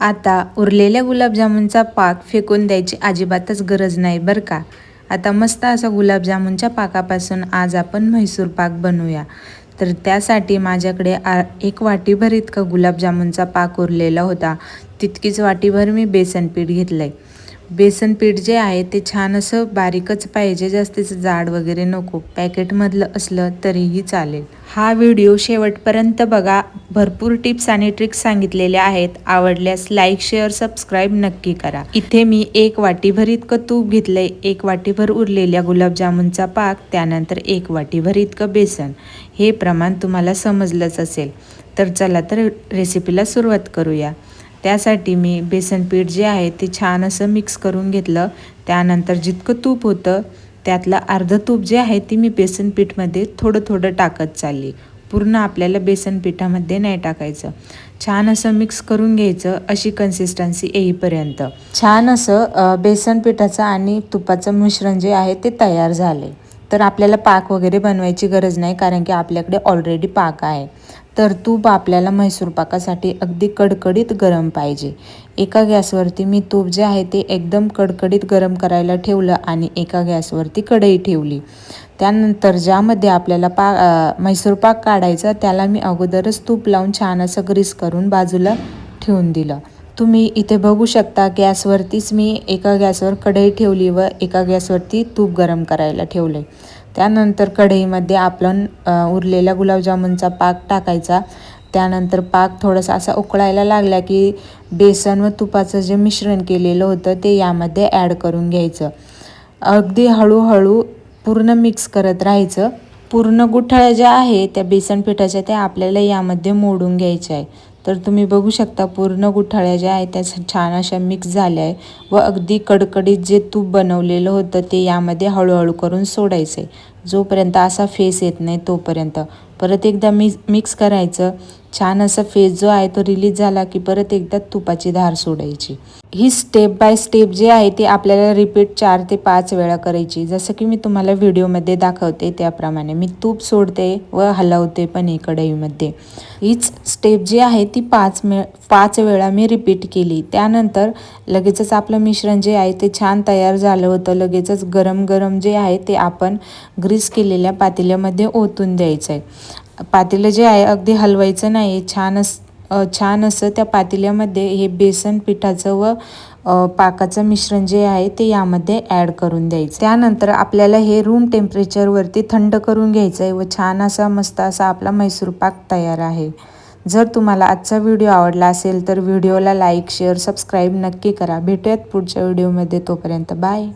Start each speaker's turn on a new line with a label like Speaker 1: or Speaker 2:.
Speaker 1: आता उरलेल्या गुलाबजामुनचा पाक फेकून द्यायची अजिबातच गरज नाही बरं का. आता मस्त असा गुलाबजामुनच्या पाकापासून आज आपण म्हैसूर पाक बनवूया. तर त्यासाठी माझ्याकडे आ एक वाटीभर इतका गुलाबजामुनचा पाक उरलेला होता. तितकीच वाटीभर मी बेसन पीठ घेतलं आहे बेसन पीठ जे आहे ते छान असं बारीकच पाहिजे जास्तीचं जाड वगैरे नको. पॅकेटमधलं असलं तरीही चालेल. हा व्हिडिओ शेवटपर्यंत बघा. भरपूर टिप्स आणि ट्रिक्स सांगितलेल्या आहेत. आवडल्यास लाईक शेअर सबस्क्राईब नक्की करा. इथे मी एक वाटीभर इतकं तूप घेतलंय. एक वाटीभर उरलेल्या गुलाबजामुनचा पाक त्यानंतर एक वाटीभर इतकं बेसन. हे प्रमाण तुम्हाला समजलंच असेल. तर चला तर रेसिपीला सुरुवात करूया. त्यासाठी मी बेसन पीठ जे आहे ते छान असं मिक्स करून घेतलं. त्यानंतर जितकं तूप होतं त्यातलं अर्धं तूप जे आहे ते मी बेसन पीठमध्ये थोडं थोडं टाकत चालली. पूर्ण आपल्याला बेसन पिठामध्ये नाही टाकायचं. छान असं मिक्स करून घ्यायचं अशी कन्सिस्टन्सी येईपर्यंत. छान असं बेसन पिठाचं आणि तुपाचं मिश्रण जे आहे ते तयार झाले. तर आपल्याला पाक वगैरे बनवायची गरज नाही कारण की आपल्याकडे ऑलरेडी पाक आहे. तर तूप आपल्याला म्हैसूर पाकासाठी अगदी कडकडीत गरम पाहिजे. एका गॅसवरती मी तूप जे आहे ते एकदम कडकडीत गरम करायला ठेवलं आणि एका गॅसवरती कढई ठेवली. त्यानंतर ज्यामध्ये आपल्याला पा म्हैसूर पाक काढायचा त्याला मी अगोदरच तूप लावून छान असं ग्रीस करून बाजूला ठेवून दिलं. तुम्ही इथे बघू शकता गॅसवरतीच मी एका गॅसवर कढई ठेवली व एका गॅसवरती तूप गरम करायला ठेवले त्यानंतर कढईमध्ये आपण उरलेल्या गुलाबजामुनचा पाक टाकायचा. त्यानंतर पाक थोडासा असा उकळायला लागला की बेसन व तुपाचं जे मिश्रण केलेलं होतं ते यामध्ये ॲड करून घ्यायचं. अगदी हळूहळू पूर्ण मिक्स करत राहायचं. पूर्ण गुठळ्या ज्या आहे त्या बेसन पिठाच्या त्या आपल्याला यामध्ये मोडून घ्यायच्या आहे तर तुम्ही बघू शकता पूर्ण गुठाळ्या ज्या आहेत त्या छान अशा मिक्स झाल्या आहे व अगदी कडकडीत जे तूप बनवलेलं होतं ते यामध्ये हळूहळू करून सोडायचं आहे जोपर्यंत असा फेस येत नाही तोपर्यंत. परत एकदा मिक्स मिक्स करायचं. छान असा फेस जो आहे तो रिलीज झाला की परत एकदा तुपाची धार सोडायची. ही स्टेप बाय स्टेप जे आहे ती आपल्याला रिपीट चार ते पाच वेळा करायची. जसं की मी तुम्हाला व्हिडिओमध्ये दाखवते त्याप्रमाणे. मी तूप सोडते व हलवते पण ही कढईमध्ये. हीच स्टेप जी आहे ती पाच मे पाच वेळा मी रिपीट केली. त्यानंतर लगेचच आपलं मिश्रण जे आहे ते छान तयार झालं होतं. लगेचच गरम गरम जे आहे ते आपण ग्रीस केलेल्या पातेल्यामध्ये ओतून द्यायचं आहे पातेलं जे आहे अगदी हलवायचं नाही. छान अस छान असं त्या पातेल्यामध्ये हे बेसन पिठाचं व पाकाचं मिश्रण जे आहे ते यामध्ये ॲड करून द्यायचं. त्यानंतर आपल्याला हे रूम टेम्परेचरवरती थंड करून घ्यायचं आहे व छान असा मस्त असा आपला मैसूर पाक तयार आहे. जर तुम्हाला आजचा व्हिडिओ आवडला असेल तर व्हिडिओला लाईक शेअर सबस्क्राईब नक्की करा. भेटूयात पुढच्या व्हिडिओमध्ये. तोपर्यंत बाय.